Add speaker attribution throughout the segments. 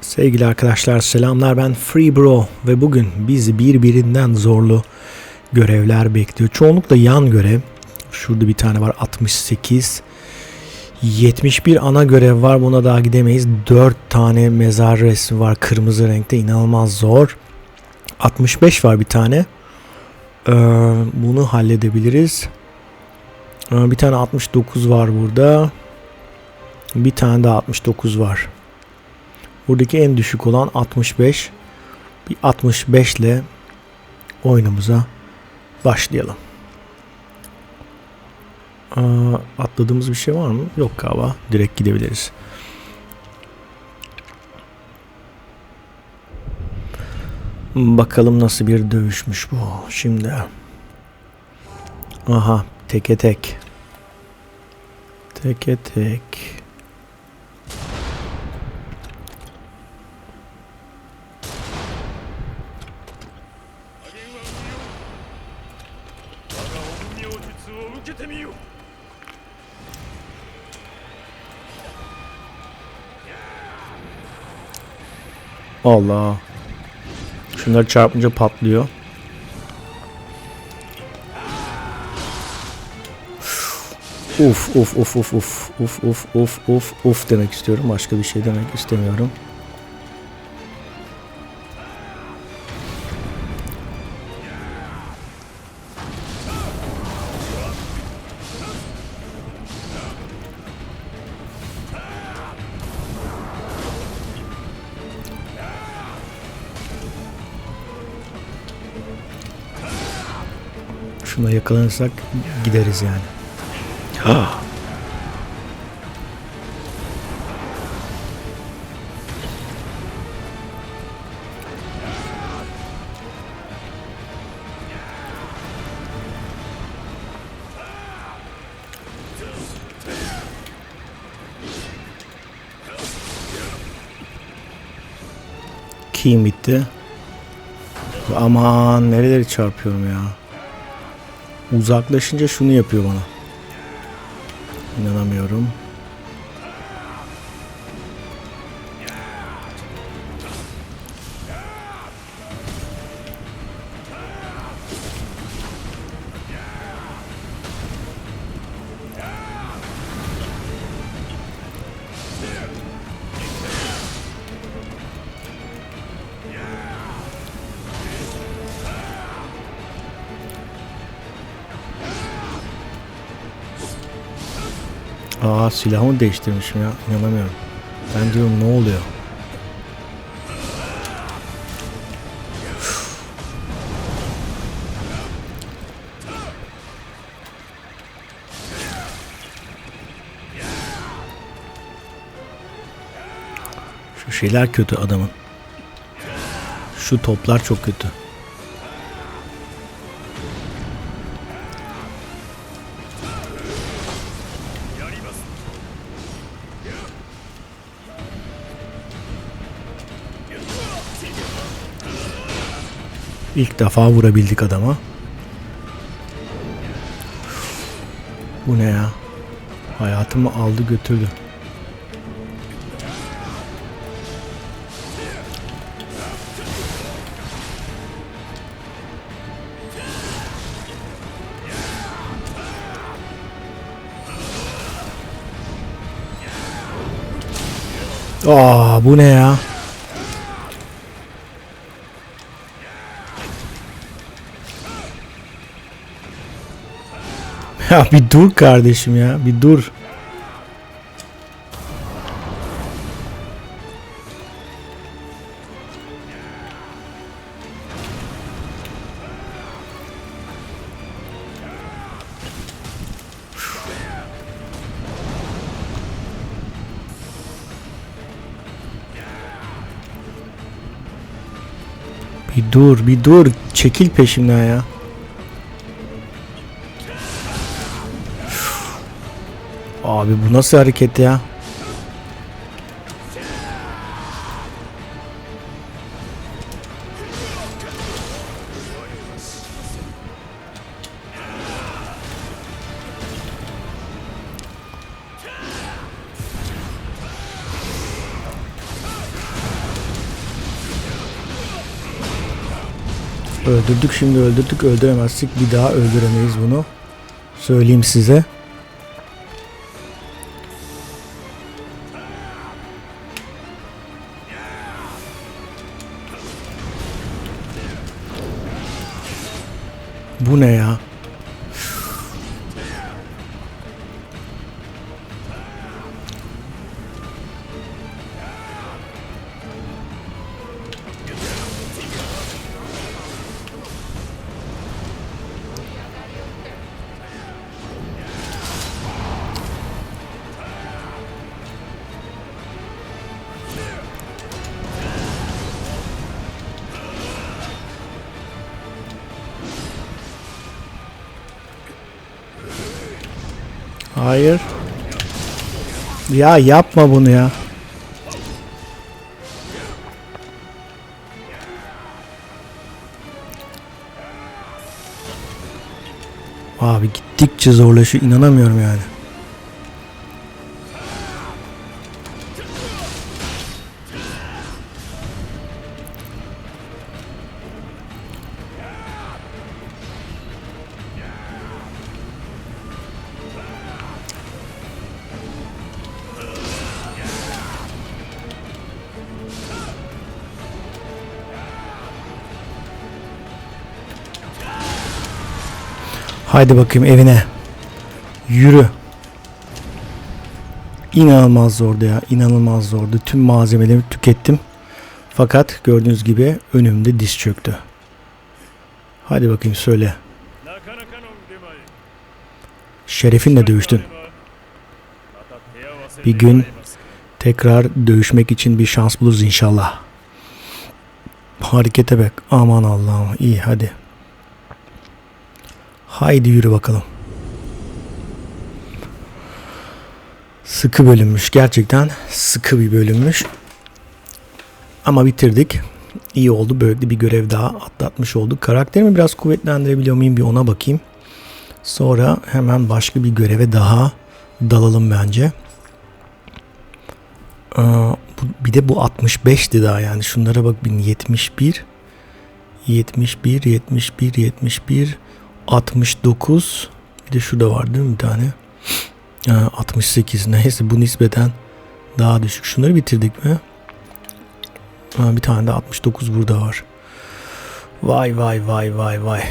Speaker 1: Sevgili arkadaşlar selamlar ben Free Bro ve bugün bizi birbirinden zorlu görevler bekliyor. Çoğunlukla yan görev. Şurada bir tane var 68. 71 ana görev var buna daha gidemeyiz. 4 tane mezar resmi var kırmızı renkte inanılmaz zor. 65 var bir tane. Ee, bunu halledebiliriz. Ee, bir tane 69 var burada. Bir tane daha 69 var. Buradaki en düşük olan 65. Bir 65 ile oyunumuza başlayalım. Aa, atladığımız bir şey var mı? Yok galiba. Direkt gidebiliriz. Bakalım nasıl bir dövüşmüş bu şimdi. Aha teke tek. Teke tek. Allah. Şunları çarpınca patlıyor. Uf uf uf uf uf uf uf uf uf uf demek istiyorum. Başka bir şey demek istemiyorum. Şuna yakalanırsak gideriz yani. Ha. Kim bitti? Aman nereleri çarpıyorum ya. Uzaklaşınca şunu yapıyor bana. İnanamıyorum. Aa silahımı değiştirmişim ya. İnanamıyorum. Ben diyorum ne oluyor? Şu şeyler kötü adamın. Şu toplar çok kötü. İlk defa vurabildik adama. Bu ne ya? Hayatımı aldı götürdü. Aa bu ne ya? Ya bir dur kardeşim ya. Bir dur. Bir dur, bir dur. Çekil peşimden ya. Abi bu nasıl hareket ya? Öldürdük şimdi öldürdük öldüremezsek bir daha öldüremeyiz bunu. Söyleyeyim size. Bu ne ya? Hayır. Ya yapma bunu ya. Abi gittikçe zorlaşıyor. inanamıyorum yani. Haydi bakayım evine. Yürü. İnanılmaz zordu ya. inanılmaz zordu. Tüm malzemelerimi tükettim. Fakat gördüğünüz gibi önümde diz çöktü. Hadi bakayım söyle. Şerefinle dövüştün. Bir gün tekrar dövüşmek için bir şans buluruz inşallah. Harekete bak. Aman Allah'ım. İyi hadi. Haydi yürü bakalım. Sıkı bölünmüş. Gerçekten sıkı bir bölünmüş. Ama bitirdik. İyi oldu. Böylelikle bir görev daha atlatmış olduk. Karakterimi biraz kuvvetlendirebiliyor muyum bir ona bakayım. Sonra hemen başka bir göreve daha dalalım bence. Ee, bir de bu 65'ti daha yani. Şunlara bak 71 71 71 71 69 bir de şurada var değil mi bir tane? Ha, 68 neyse bu nispeten daha düşük. Şunları bitirdik mi? Ha, bir tane de 69 burada var. Vay vay vay vay vay.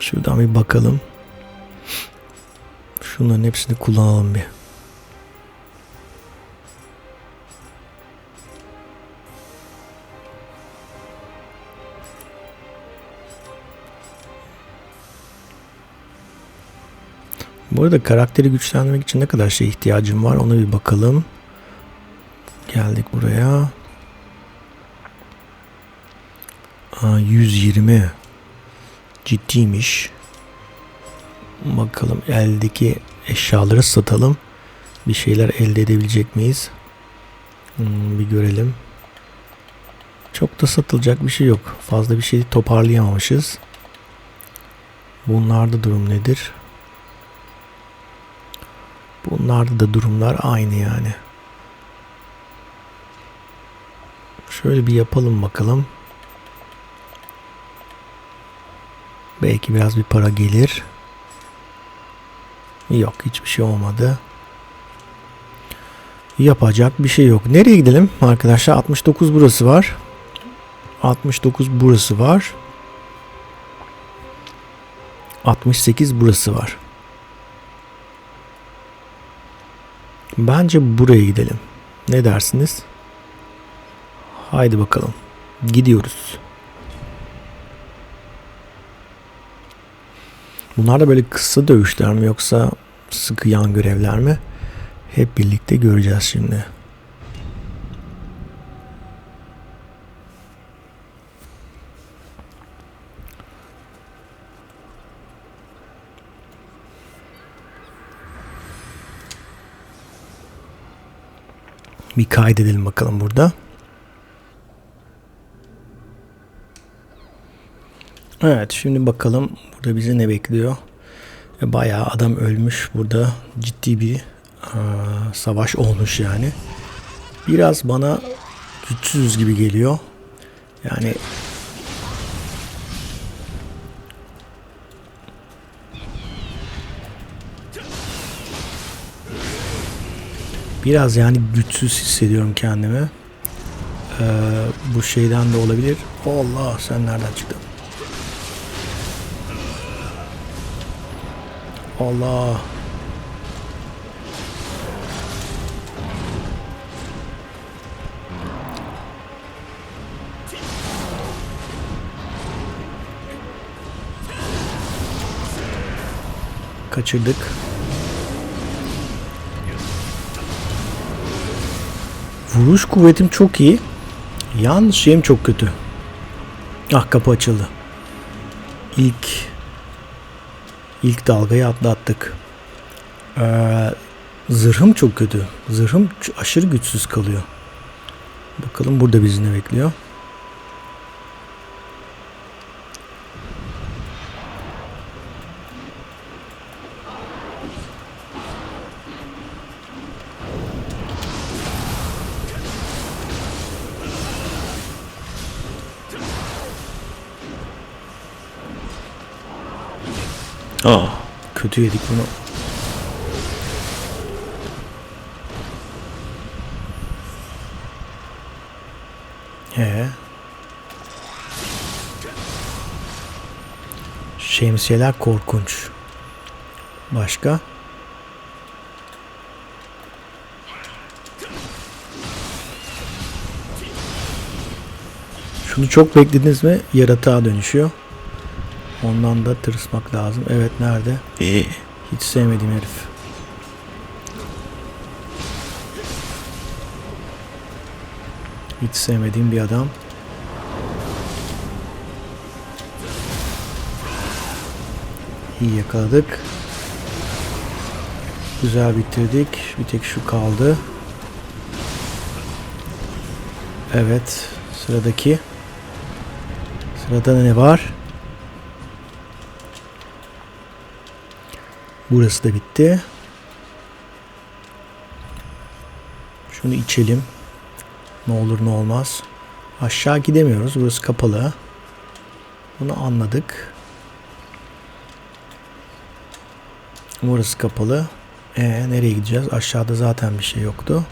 Speaker 1: Şuradan bir bakalım. Şunların hepsini kullanalım bir. Bu arada karakteri güçlendirmek için ne kadar şey ihtiyacım var ona bir bakalım. Geldik buraya. Aa, 120 ciddiymiş. Bakalım eldeki eşyaları satalım. Bir şeyler elde edebilecek miyiz? Hmm, bir görelim. Çok da satılacak bir şey yok. Fazla bir şey toparlayamamışız. Bunlarda durum nedir? Bunlarda da durumlar aynı yani. Şöyle bir yapalım bakalım. Belki biraz bir para gelir. Yok hiçbir şey olmadı. Yapacak bir şey yok. Nereye gidelim arkadaşlar? 69 burası var. 69 burası var. 68 burası var. Bence buraya gidelim. Ne dersiniz? Haydi bakalım. Gidiyoruz. Bunlar da böyle kısa dövüşler mi yoksa sıkı yan görevler mi? Hep birlikte göreceğiz şimdi. Bir kaydedelim bakalım burada. Evet şimdi bakalım burada bizi ne bekliyor. E, bayağı adam ölmüş burada ciddi bir aa, savaş olmuş yani. Biraz bana güçsüz gibi geliyor. Yani Biraz yani güçsüz hissediyorum kendimi. Ee, bu şeyden de olabilir. Allah sen nereden çıktın? Allah. Kaçırdık. Vuruş kuvvetim çok iyi. Yalnız şeyim çok kötü. Ah kapı açıldı. İlk ilk dalgayı atlattık. Ee, zırhım çok kötü. Zırhım aşırı güçsüz kalıyor. Bakalım burada bizi ne bekliyor. Kötü yedik bunu. He. Şemsiyeler korkunç. Başka? Şunu çok beklediniz mi? Yaratığa dönüşüyor. Ondan da tırsmak lazım. Evet nerede? Ee, hiç sevmediğim herif. Hiç sevmediğim bir adam. İyi yakaladık. Güzel bitirdik. Bir tek şu kaldı. Evet. Sıradaki. Sırada ne var? Burası da bitti. Şunu içelim. Ne olur ne olmaz. Aşağı gidemiyoruz. Burası kapalı. Bunu anladık. Burası kapalı. Ee, nereye gideceğiz? Aşağıda zaten bir şey yoktu.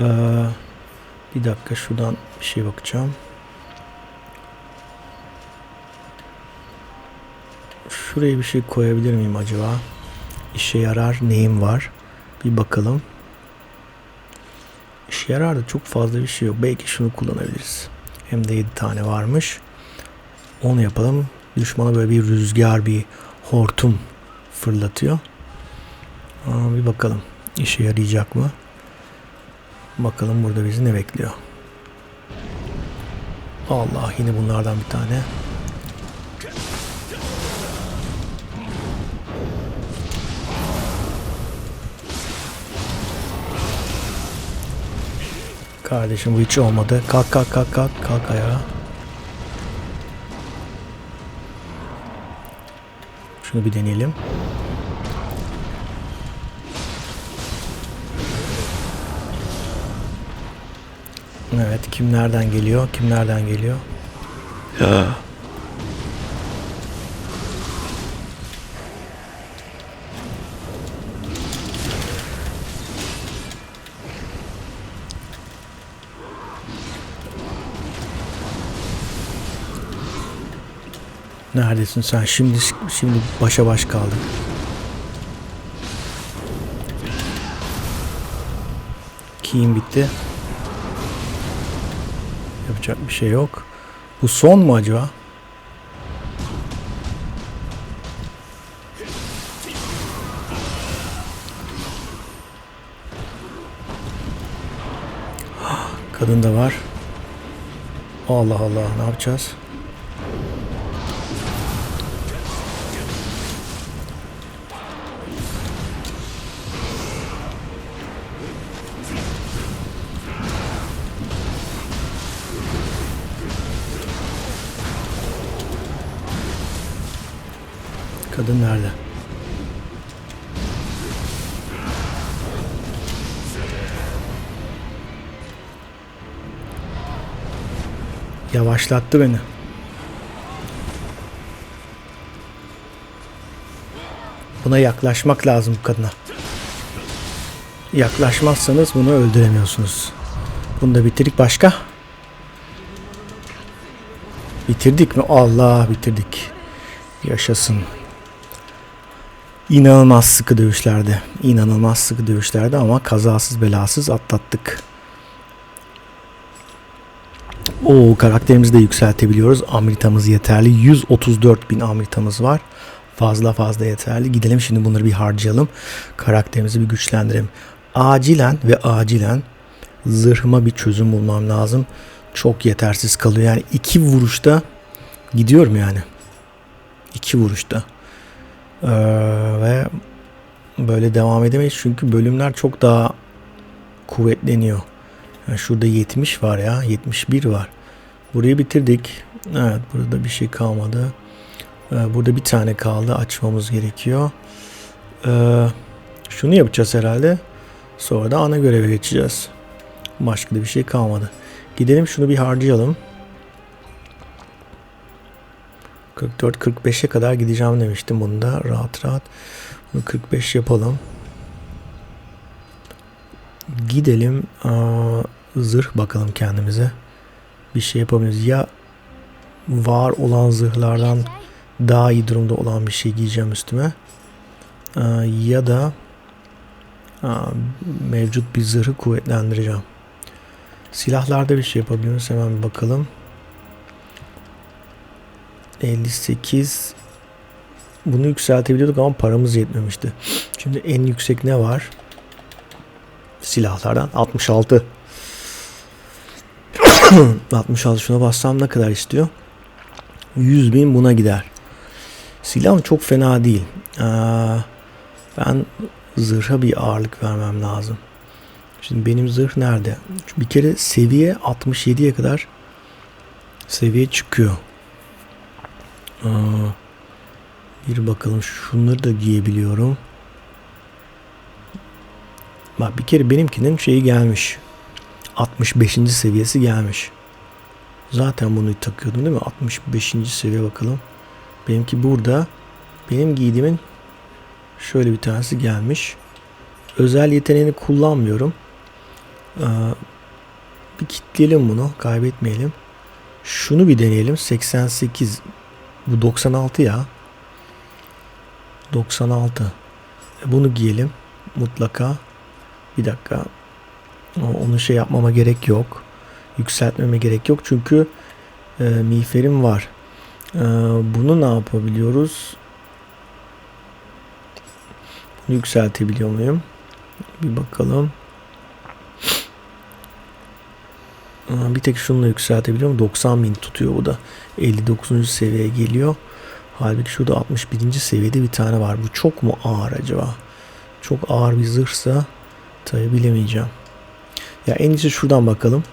Speaker 1: Ee, bir dakika şuradan bir şey bakacağım. Şuraya bir şey koyabilir miyim acaba? İşe yarar neyim var? Bir bakalım. İşe yarar da çok fazla bir şey yok. Belki şunu kullanabiliriz. Hem de 7 tane varmış. Onu yapalım. Düşmana böyle bir rüzgar, bir hortum fırlatıyor. Aa, bir bakalım. İşe yarayacak mı? Bakalım burada bizi ne bekliyor. Allah yine bunlardan bir tane. Kardeşim bu hiç olmadı. Kalk kalk kalk kalk kalk ayağa. Şunu bir deneyelim. Evet kim nereden geliyor? Kim nereden geliyor? Ya. Neredesin sen? Şimdi şimdi başa baş kaldık. Key'im bitti. Yapacak bir şey yok. Bu son mu acaba? Kadın da var. Allah Allah ne yapacağız? Yavaşlattı beni. Buna yaklaşmak lazım bu kadına. Yaklaşmazsanız bunu öldüremiyorsunuz. Bunu da bitirdik başka. Bitirdik mi? Allah bitirdik. Yaşasın. İnanılmaz sıkı dövüşlerdi. İnanılmaz sıkı dövüşlerdi ama kazasız belasız atlattık. O karakterimizi de yükseltebiliyoruz. Amritamız yeterli. 134 bin amritamız var. Fazla fazla yeterli. Gidelim şimdi bunları bir harcayalım. Karakterimizi bir güçlendirelim. Acilen ve acilen zırhıma bir çözüm bulmam lazım. Çok yetersiz kalıyor. Yani iki vuruşta gidiyorum yani. İki vuruşta. Ee, ve böyle devam edemeyiz çünkü bölümler çok daha kuvvetleniyor. Şurada 70 var ya. 71 var. Burayı bitirdik. Evet burada bir şey kalmadı. Ee, burada bir tane kaldı. Açmamız gerekiyor. Ee, şunu yapacağız herhalde. Sonra da ana göreve geçeceğiz. Başka da bir şey kalmadı. Gidelim şunu bir harcayalım. 44-45'e kadar gideceğim demiştim bunda. Rahat rahat. Bunu 45 yapalım. Gidelim. Aa, zırh bakalım kendimize. Bir şey yapabiliriz. Ya var olan zırhlardan daha iyi durumda olan bir şey giyeceğim üstüme. Aa, ya da aa, mevcut bir zırhı kuvvetlendireceğim. Silahlarda bir şey yapabiliyoruz. Hemen bir bakalım. 58 bunu yükseltebiliyorduk ama paramız yetmemişti. Şimdi en yüksek ne var? Silahlardan 66. 66 şuna bassam ne kadar istiyor? 100 bin buna gider. Silahım çok fena değil. Ee, ben zırha bir ağırlık vermem lazım. Şimdi benim zırh nerede? Bir kere seviye 67'ye kadar seviye çıkıyor. Aa, bir bakalım şunları da giyebiliyorum. Bak bir kere benimkinin şeyi gelmiş. 65. seviyesi gelmiş. Zaten bunu takıyordum değil mi? 65. seviye bakalım. Benimki burada. Benim giydiğimin şöyle bir tanesi gelmiş. Özel yeteneğini kullanmıyorum. Ee, bir kitleyelim bunu. Kaybetmeyelim. Şunu bir deneyelim. 88. Bu 96 ya. 96. E, bunu giyelim. Mutlaka. Bir dakika. Onu şey yapmama gerek yok. Yükseltmeme gerek yok. Çünkü e, miğferim var. E, bunu ne yapabiliyoruz? Bunu yükseltebiliyor muyum? Bir bakalım. Bir tek şununla yükseltebiliyorum. 90 bin tutuyor bu da. 59. seviyeye geliyor. Halbuki şurada 61. seviyede bir tane var. Bu çok mu ağır acaba? Çok ağır bir zırhsa tabi bilemeyeceğim. Ya en iyisi şuradan bakalım.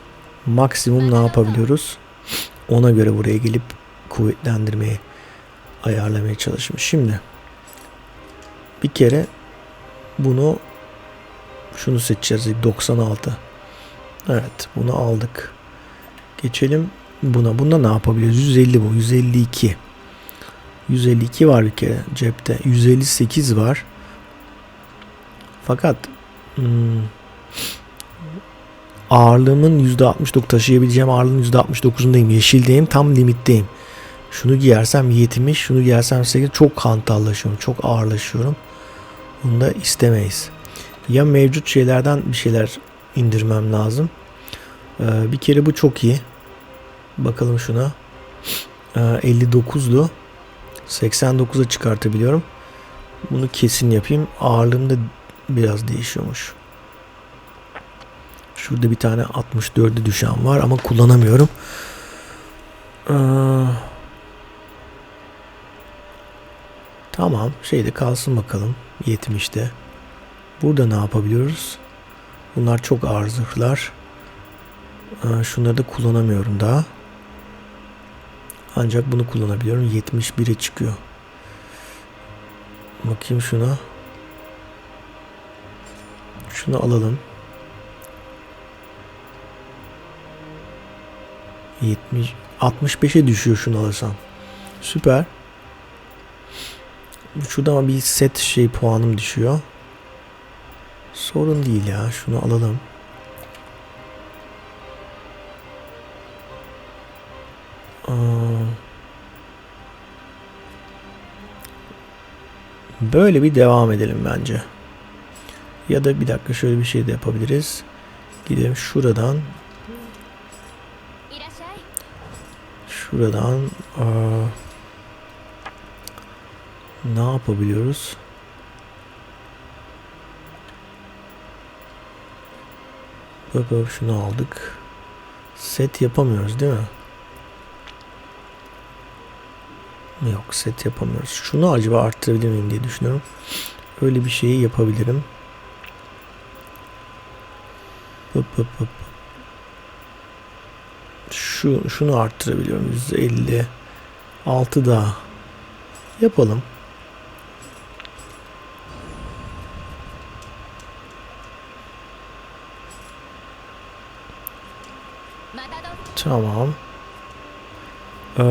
Speaker 1: Maksimum ne yapabiliyoruz? Ona göre buraya gelip kuvvetlendirmeyi ayarlamaya çalışmış. Şimdi bir kere bunu şunu seçeceğiz. 96. Evet bunu aldık. Geçelim buna. Bunda ne yapabiliyoruz? 150 bu. 152. 152 var bir kere cepte. 158 var. Fakat hmm, ağırlığımın %69 taşıyabileceğim ağırlığın %69'undayım. Yeşildeyim. Tam limitteyim. Şunu giyersem 70, şunu giyersem 8 çok hantallaşıyorum. Çok ağırlaşıyorum. Bunu da istemeyiz. Ya mevcut şeylerden bir şeyler indirmem lazım. Ee, bir kere bu çok iyi. Bakalım şuna. Ee, 59'lu. 89'a çıkartabiliyorum. Bunu kesin yapayım. Ağırlığım da biraz değişiyormuş. Şurada bir tane 64'e düşen var ama kullanamıyorum. Ee, tamam. Şeyde kalsın bakalım. 70'te. Burada ne yapabiliyoruz? Bunlar çok ağır zırhlar. Ee, şunları da kullanamıyorum daha. Ancak bunu kullanabiliyorum. 71'e çıkıyor. Bakayım şuna. Şunu alalım. 70 65'e düşüyor şunu alırsam. Süper. Şurada ama bir set şey puanım düşüyor. Sorun değil ya. Şunu alalım. Böyle bir devam edelim bence. Ya da bir dakika şöyle bir şey de yapabiliriz. Gidelim şuradan. Şuradan aa, ne yapabiliyoruz? Hop hop şunu aldık. Set yapamıyoruz değil mi? Yok set yapamıyoruz. Şunu acaba arttırabilir miyim diye düşünüyorum. Öyle bir şeyi yapabilirim. Hop hop hop. Şu, şunu arttırabiliyorum. 150. 6 daha. Yapalım. Tamam. Ee,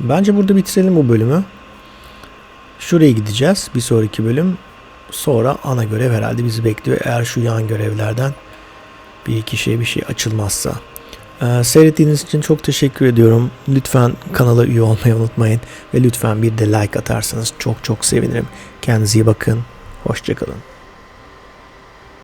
Speaker 1: bence burada bitirelim bu bölümü. Şuraya gideceğiz. Bir sonraki bölüm. Sonra ana görev herhalde bizi bekliyor. Eğer şu yan görevlerden bir iki şey bir şey açılmazsa. Ee, seyrettiğiniz için çok teşekkür ediyorum. Lütfen kanala üye olmayı unutmayın. Ve lütfen bir de like atarsanız çok çok sevinirim. Kendinize iyi bakın. Hoşçakalın.